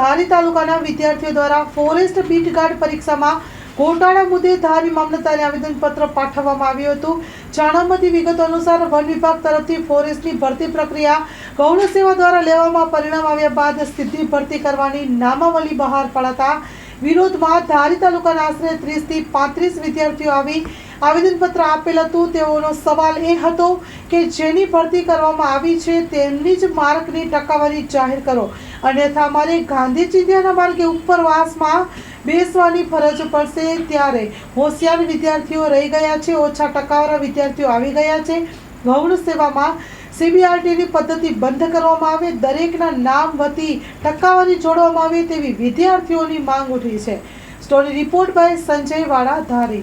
ધારી તાલુકાના વિદ્યાર્થીઓ દ્વારા ફોરેસ્ટ બીટ ગાર્ડ પરીક્ષામાં ગોટાળા મુદ્દે ધારી મામલતદારને આવેદનપત્ર પાઠવવામાં આવ્યું હતું. જાણવા વિગત અનુસાર વન વિભાગ તરફથી ફોરેસ્ટની ભરતી પ્રક્રિયા ગૌણ સેવા દ્વારા લેવામાં પરિણામ આવ્યા બાદ સીધી ભરતી કરવાની નામાવલી બહાર પડાતા વિરોધમાં ધારી તાલુકાના આશરે ત્રીસથી પાંત્રીસ વિદ્યાર્થીઓ આવી આવેદનપત્ર આપેલ હતું. તેઓનો સવાલ એ હતો કે જેની ભરતી કરવામાં આવી છે તેમની જ માર્કની ટકાવારી જાહેર કરો. અન્યથા અમારે ગાંધી ચિંધ્યાના માર્ગે ઉપરવાસમાં બેસવાની ફરજ પડશે ત્યારે હોશિયાર વિદ્યાર્થીઓ રહી ગયા છે, ઓછા ટકાવાળા વિદ્યાર્થીઓ આવી ગયા છે. ગૌણ સેવામાં સીબીઆરટીની પદ્ધતિ બંધ કરવામાં આવે, દરેકના નામ વતી ટકાવારી જોડવામાં આવે તેવી વિદ્યાર્થીઓની માંગ ઉઠી છે. સ્ટોરી રિપોર્ટ બાય સંજય વાળા ધારી